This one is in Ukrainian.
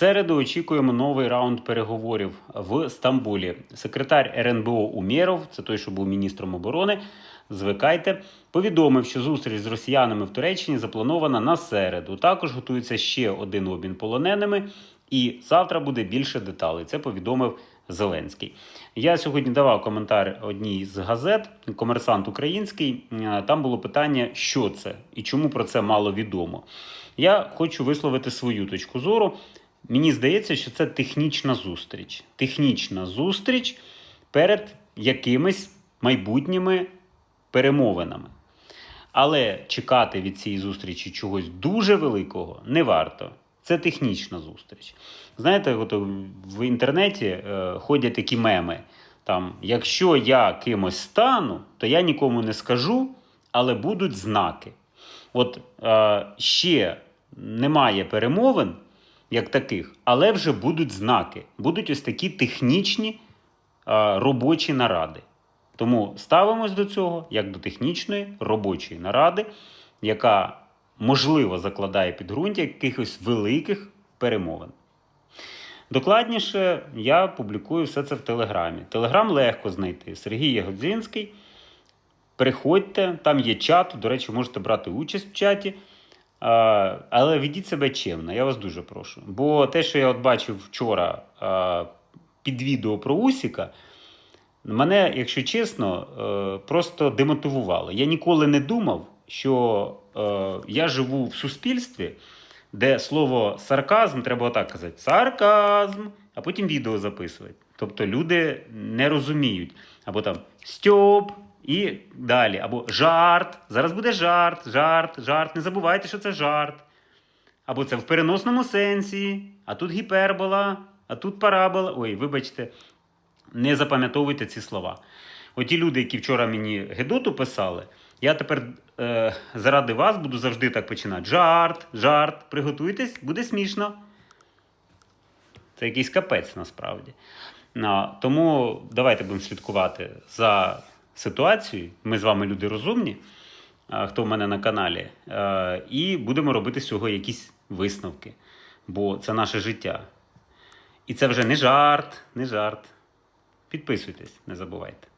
середу очікуємо новий раунд переговорів в Стамбулі. Секретар РНБО Умєров, це той, що був міністром оборони. Звикайте, повідомив, що зустріч з росіянами в Туреччині запланована на середу. Також готується ще один обмін полоненими, і завтра буде більше деталей. Це повідомив Зеленський. Я сьогодні давав коментар одній з газет, комерсант український. Там було питання, що це і чому про це мало відомо. Я хочу висловити свою точку зору. Мені здається, що це технічна зустріч. Технічна зустріч перед якимись майбутніми перемовинами. Але чекати від цієї зустрічі чогось дуже великого не варто. Це технічна зустріч. Знаєте, от в інтернеті е, ходять такі меми. Там, якщо я кимось стану, то я нікому не скажу, але будуть знаки. От е, ще немає перемовин як таких, але вже будуть знаки. Будуть ось такі технічні е, робочі наради. Тому ставимось до цього як до технічної робочої наради, яка можливо закладає підґрунтя якихось великих перемовин. Докладніше я публікую все це в Телеграмі. Телеграм легко знайти. Сергій Ягодзинський. Приходьте, там є чат. До речі, можете брати участь в чаті. Але ведіть себе чемно, я вас дуже прошу. Бо те, що я от бачив вчора під відео про Усіка, мене, якщо чесно, е, просто демотивувало. Я ніколи не думав, що е, я живу в суспільстві, де слово сарказм треба отак казати: сарказм, а потім відео записувати. Тобто люди не розуміють. Або там стьоп і далі. Або жарт. Зараз буде жарт, жарт, жарт. Не забувайте, що це жарт. Або це в переносному сенсі, а тут гіпербола, а тут парабола. Ой, вибачте, не запам'ятовуйте ці слова. Оті люди, які вчора мені Гедоту писали, я тепер е, заради вас буду завжди так починати. Жарт, жарт, приготуйтесь, буде смішно. Це якийсь капець насправді. Тому давайте будемо слідкувати за ситуацією. Ми з вами люди розумні, хто в мене на каналі, і будемо робити з цього якісь висновки. Бо це наше життя. І це вже не жарт, не жарт. Підписуйтесь, не забувайте.